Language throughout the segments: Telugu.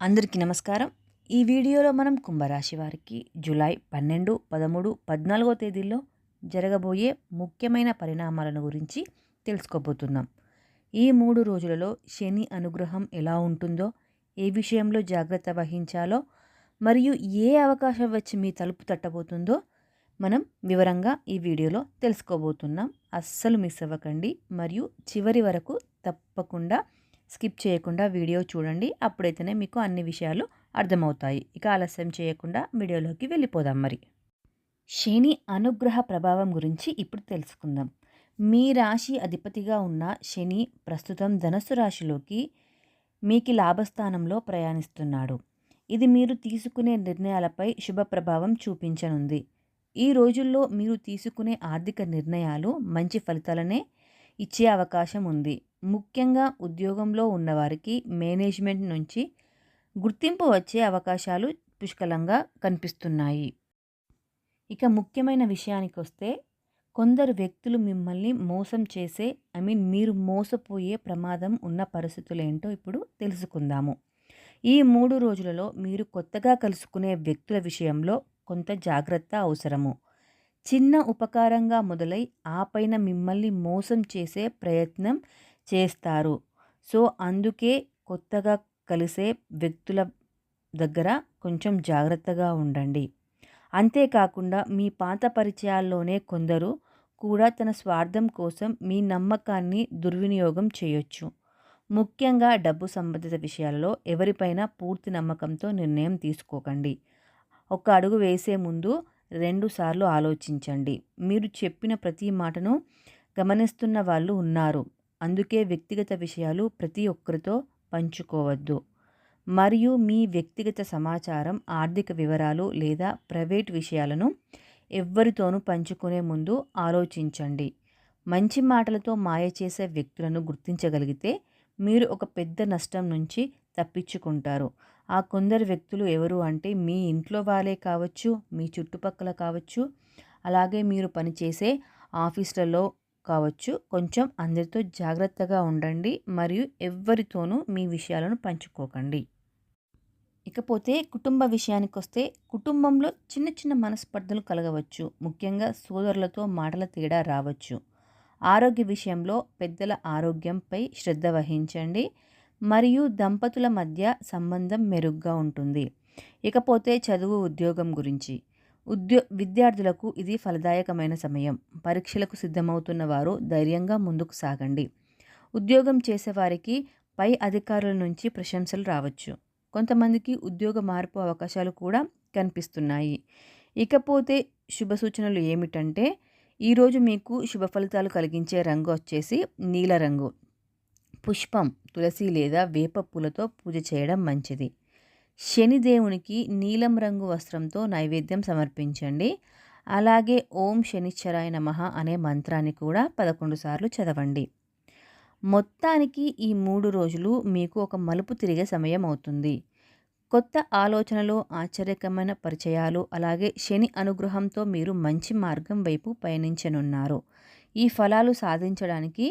అందరికీ నమస్కారం. ఈ వీడియోలో మనం కుంభరాశి వారికి జూలై పన్నెండు పదమూడు పద్నాలుగో తేదీల్లో జరగబోయే ముఖ్యమైన పరిణామాలను గురించి తెలుసుకోబోతున్నాం. ఈ మూడు రోజులలో శని అనుగ్రహం ఎలా ఉంటుందో ఏ విషయంలో జాగ్రత్త వహించాలో మరియు ఏ అవకాశం వచ్చి మీ తలుపు తట్టబోతుందో మనం వివరంగా ఈ వీడియోలో తెలుసుకోబోతున్నాం. అస్సలు మిస్ అవ్వకండి. మరియు చివరి వరకు తప్పకుండా స్కిప్ చేయకుండా వీడియో చూడండి. అప్పుడైతేనే మీకు అన్ని విషయాలు అర్థమవుతాయి. ఇక ఆలస్యం చేయకుండా వీడియోలోకి వెళ్ళిపోదాం మరి. శని అనుగ్రహ ప్రభావం గురించి ఇప్పుడు తెలుసుకుందాం. మీ రాశి అధిపతిగా ఉన్న శని ప్రస్తుతం ధనస్సు రాశిలోకి మీకు లాభస్థానంలో ప్రయాణిస్తున్నాడు. ఇది మీరు తీసుకునే నిర్ణయాలపై శుభ ప్రభావం చూపించనుంది. ఈ రోజుల్లో మీరు తీసుకునే ఆర్థిక నిర్ణయాలు మంచి ఫలితాలనే ఇచ్చే అవకాశం ఉంది. ముఖ్యంగా ఉద్యోగంలో ఉన్నవారికి మేనేజ్మెంట్ నుంచి గుర్తింపు వచ్చే అవకాశాలు పుష్కలంగా కనిపిస్తున్నాయి. ఇక ముఖ్యమైన విషయానికి వస్తే కొందరు వ్యక్తులు మిమ్మల్ని మోసం చేసే ఐ మీన్ మీరు మోసపోయే ప్రమాదం ఉన్న పరిస్థితులు ఏంటో ఇప్పుడు తెలుసుకుందాము. ఈ మూడు రోజులలో మీరు కొత్తగా కలుసుకునే వ్యక్తుల విషయంలో కొంత జాగ్రత్త అవసరము. చిన్న ఉపకారంగా మొదలై ఆపైన మిమ్మల్ని మోసం చేసే ప్రయత్నం చేస్తారు. సో అందుకే కొత్తగా కలిసే వ్యక్తుల దగ్గర కొంచెం జాగ్రత్తగా ఉండండి. అంతేకాకుండా మీ పాత పరిచయాల్లోనే కొందరు కూడా తన స్వార్థం కోసం మీ నమ్మకాన్ని దుర్వినియోగం చేయొచ్చు. ముఖ్యంగా డబ్బు సంబంధిత విషయాలలో ఎవరిపైనా పూర్తి నమ్మకంతో నిర్ణయం తీసుకోకండి. ఒక అడుగు వేసే ముందు రెండుసార్లు ఆలోచించండి. మీరు చెప్పిన ప్రతి మాటను గమనిస్తున్న వాళ్ళు ఉన్నారు. అందుకే వ్యక్తిగత విషయాలు ప్రతి ఒక్కరితో పంచుకోవద్దు. మరియు మీ వ్యక్తిగత సమాచారం ఆర్థిక వివరాలు లేదా ప్రైవేట్ విషయాలను ఎవ్వరితోనూ పంచుకునే ముందు ఆలోచించండి. మంచి మాటలతో మాయ చేసే వ్యక్తులను గుర్తించగలిగితే మీరు ఒక పెద్ద నష్టం నుంచి తప్పించుకుంటారు. ఆ కొందరు వ్యక్తులు ఎవరు అంటే మీ ఇంట్లో వాళ్ళే కావచ్చు మీ చుట్టుపక్కల కావచ్చు అలాగే మీరు పనిచేసే ఆఫీసులలో కావచ్చు. కొంచెం అందరితో జాగ్రత్తగా ఉండండి. మరియు ఎవ్వరితోనూ మీ విషయాలను పంచుకోకండి. ఇకపోతే కుటుంబ విషయానికి వస్తే కుటుంబంలో చిన్న చిన్న మనస్పర్ధలు కలగవచ్చు. ముఖ్యంగా సోదరులతో మాటల తేడా రావచ్చు. ఆరోగ్య విషయంలో పెద్దల ఆరోగ్యంపై శ్రద్ధ వహించండి. మరియు దంపతుల మధ్య సంబంధం మెరుగ్గా ఉంటుంది. ఇకపోతే చదువు ఉద్యోగం గురించి. ఉద్యో విద్యార్థులకు ఇది ఫలదాయకమైన సమయం. పరీక్షలకు సిద్ధమవుతున్న వారు ధైర్యంగా ముందుకు సాగండి. ఉద్యోగం చేసేవారికి పై అధికారుల నుంచి ప్రశంసలు రావచ్చు. కొంతమందికి ఉద్యోగ మార్పు అవకాశాలు కూడా కనిపిస్తున్నాయి. ఇకపోతే శుభ సూచనలు ఏమిటంటే ఈరోజు మీకు శుభ ఫలితాలు కలిగించే రంగు వచ్చేసి నీలరంగు పుష్పం తులసి లేదా వేప పూలతో పూజ చేయడం మంచిది. శనిదేవునికి నీలం రంగు వస్త్రంతో నైవేద్యం సమర్పించండి. అలాగే ఓం శనిశ్చరాయ నమ అనే మంత్రాన్ని కూడా పదకొండు సార్లు చదవండి. మొత్తానికి ఈ మూడు రోజులు మీకు ఒక మలుపు తిరిగే సమయం అవుతుంది. కొత్త ఆలోచనలు ఆశ్చర్యకరమైన పరిచయాలు అలాగే శని అనుగ్రహంతో మీరు మంచి మార్గం వైపు పయనించనున్నారు. ఈ ఫలాలు సాధించడానికి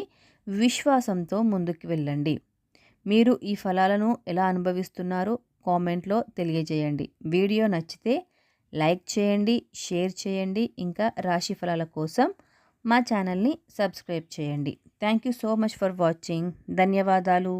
విశ్వాసంతో ముందుకు వెళ్ళండి. మీరు ఈ ఫలాలను ఎలా అనుభవిస్తున్నారో కామెంట్లో తెలియజేయండి. వీడియో నచ్చితే లైక్ చేయండి షేర్ చేయండి ఇంకా రాశి ఫలాల కోసం మా ఛానల్ని సబ్స్క్రైబ్ చేయండి. Thank you so much for watching. ధన్యవాదాలు.